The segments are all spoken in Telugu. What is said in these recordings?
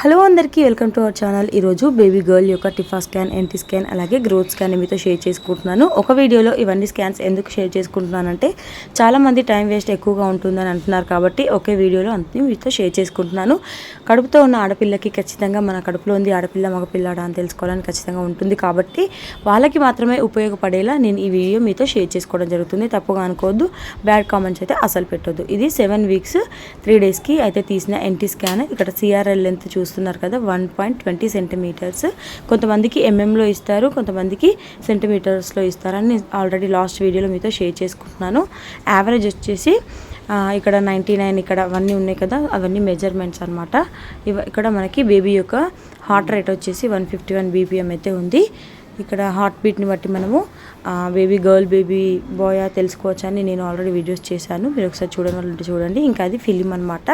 హలో అందరికీ వెల్కమ్ టు అవర్ ఛానల్. ఈరోజు బేబీ గర్ల్ యొక్క టిఫా స్కాన్ ఎన్టీ స్కాన్ అలాగే గ్రోత్ స్కాన్ మీతో షేర్ చేసుకుంటున్నాను. ఒక వీడియోలో ఇవన్నీ స్కాన్స్ ఎందుకు షేర్ చేసుకుంటున్నానంటే చాలామంది టైం వేస్ట్ ఎక్కువగా ఉంటుందని అంటున్నారు కాబట్టి ఒకే వీడియోలో అన్ని మీతో షేర్ చేసుకుంటున్నాను. కడుపుతో ఉన్న ఆడపిల్లకి ఖచ్చితంగా మన కడుపులో ఉంది ఆడపిల్ల మగపిల్లాడా అని తెలుసుకోవాలని ఖచ్చితంగా ఉంటుంది కాబట్టి వాళ్ళకి మాత్రమే ఉపయోగపడేలా నేను ఈ వీడియో మీతో షేర్ చేసుకోవడం జరుగుతుంది. తప్పుగా అనుకోవద్దు బ్యాడ్ కామెంట్స్ అయితే అసలు పెట్టొద్దు. ఇది సెవెన్ వీక్స్ త్రీ డేస్కి అయితే తీసిన ఎన్టీ స్కాన్. ఇక్కడ సిఆర్ఎల్ లెంత్ చూస్తున్నారు కదా వన్ పాయింట్ ట్వంటీ సెంటీమీటర్స్ కొంతమందికి ఎంఎంలో ఇస్తారు కొంతమందికి సెంటీమీటర్స్లో ఇస్తారని ఆల్రెడీ లాస్ట్ వీడియోలో మీతో షేర్ చేసుకుంటున్నాను. యావరేజ్ వచ్చేసి ఇక్కడ నైంటీ నైన్ ఇక్కడ అవన్నీ ఉన్నాయి కదా అవన్నీ మెజర్మెంట్స్ అనమాట ఇవ ఇక్కడ మనకి బేబీ యొక్క హార్ట్ రేట్ వచ్చేసి వన్ ఫిఫ్టీ వన్ బీపీఎం అయితే ఉంది. ఇక్కడ హార్ట్ బీట్ని బట్టి మనము బేబీ గర్ల్ బేబీ బాయ్ తెలుసుకోవచ్చు అని నేను ఆల్రెడీ వీడియోస్ చేశాను. మీరు ఒకసారి చూడని చూడండి. ఇంకా అది ఫిలిం అనమాట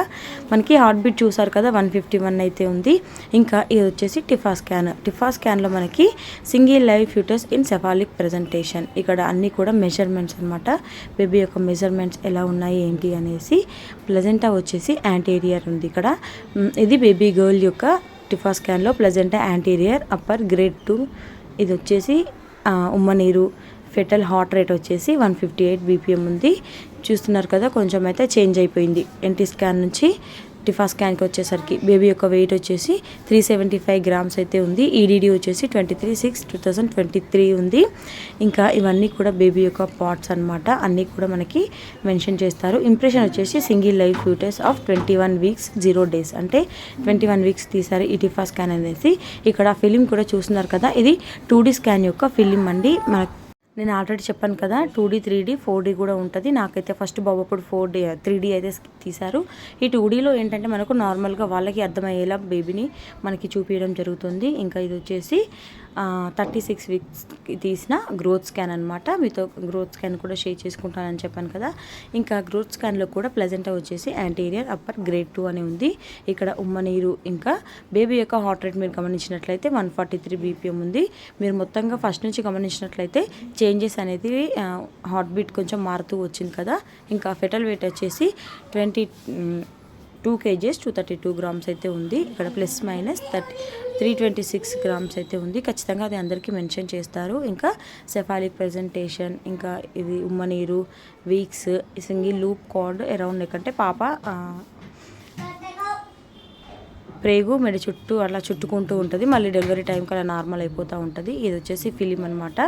మనకి హార్ట్ బీట్ చూసారు కదా వన్ ఫిఫ్టీ వన్ అయితే ఉంది. ఇంకా ఇది వచ్చేసి టిఫా స్కాన్ టిఫా స్కాన్లో మనకి single live foetus in cephalic presentation ఇక్కడ అన్నీ కూడా మెజర్మెంట్స్ అనమాట బేబీ యొక్క మెజర్మెంట్స్ ఎలా ఉన్నాయి ఏంటి అనేసి ప్లజెంటా వచ్చేసి యాంటీరియర్ ఉంది ఇక్కడ. ఇది బేబీ గర్ల్ యొక్క TIFFA స్కాన్లో placenta anterior upper grade two ఇది వచ్చేసి ఉమ్మనీరు ఫెటల్ హార్ట్ రేట్ వచ్చేసి వన్ ఫిఫ్టీ ఎయిట్ బీపీఎం ఉంది. చూస్తున్నారు కదా కొంచెం అయితే చేంజ్ అయిపోయింది. ఎన్టీ స్కాన్ నుంచి టిఫా స్కాన్కి వచ్చేసరికి బేబీ యొక్క వెయిట్ వచ్చేసి త్రీ సెవెంటీ ఫైవ్ గ్రామ్స్ అయితే ఉంది. ఈడీడీ వచ్చేసి twenty three six two thousand twenty three ఉంది. ఇంకా ఇవన్నీ కూడా బేబీ యొక్క పార్ట్స్ అన్నమాట. అన్నీ కూడా మనకి మెన్షన్ చేస్తారు. ఇంప్రెషన్ వచ్చేసి single life foetus of twenty one weeks zero days. అంటే ట్వంటీ వన్ వీక్స్ తీసారు ఈ టిఫా స్కాన్ అనేసి. ఇక్కడ ఫిలిం కూడా చూస్తున్నారు కదా. ఇది టూ డీ స్కాన్ యొక్క ఫిలిం అండి. మనకు నేను ఆల్రెడీ చెప్పాను కదా two D three D four D కూడా ఉంటుంది. నాకైతే ఫస్ట్ బాబప్పుడు ఫోర్ డీ త్రీ డీ అయితే తీశారు. ఈ టూ డీలో ఏంటంటే మనకు నార్మల్గా వాళ్ళకి అర్థమయ్యేలా బేబీని మనకి చూపించడం జరుగుతుంది. ఇంకా ఇది వచ్చేసి థర్టీ సిక్స్ వీక్స్కి తీసిన గ్రోత్ స్కాన్ అనమాట మీతో గ్రోత్ స్కాన్ కూడా షేర్ చేసుకుంటానని చెప్పాను కదా. ఇంకా గ్రోత్ స్కాన్లో కూడా ప్లెజెంట్ వచ్చేసి యాంటీరియర్ అప్పర్ గ్రేడ్ టూ అని ఉంది. ఇక్కడ ఉమ్మనీరు ఇంకా బేబీ యొక్క హార్ట్ రేట్ మీరు గమనించినట్లయితే వన్ ఫార్టీ త్రీ బీపీఎం ఉంది. మీరు మొత్తంగా ఫస్ట్ నుంచి గమనించినట్లయితే చేంజెస్ అనేది హార్ట్ బీట్ కొంచెం మారుతూ వచ్చింది కదా. ఇంకా ఫెటల్ వెయిట్ వచ్చేసి twenty two kgs two thirty two grams అయితే ఉంది. ఇక్కడ plus minus thirty three twenty six grams అయితే ఉంది. ఖచ్చితంగా అది అందరికీ మెన్షన్ చేస్తారు. ఇంకా సెఫాలిక్ ప్రెజెంటేషన్ ఇంకా ఇది ఉమ్మనీరు weeks single loop cord around neck అంటే పాప ప్రేగు మెడ చుట్టూ అలా చుట్టుకుంటూ ఉంటుంది. మళ్ళీ డెలివరీ టైంకి అలా నార్మల్ అయిపోతూ ఉంటుంది. ఇది వచ్చేసి ఫిలిం అనమాట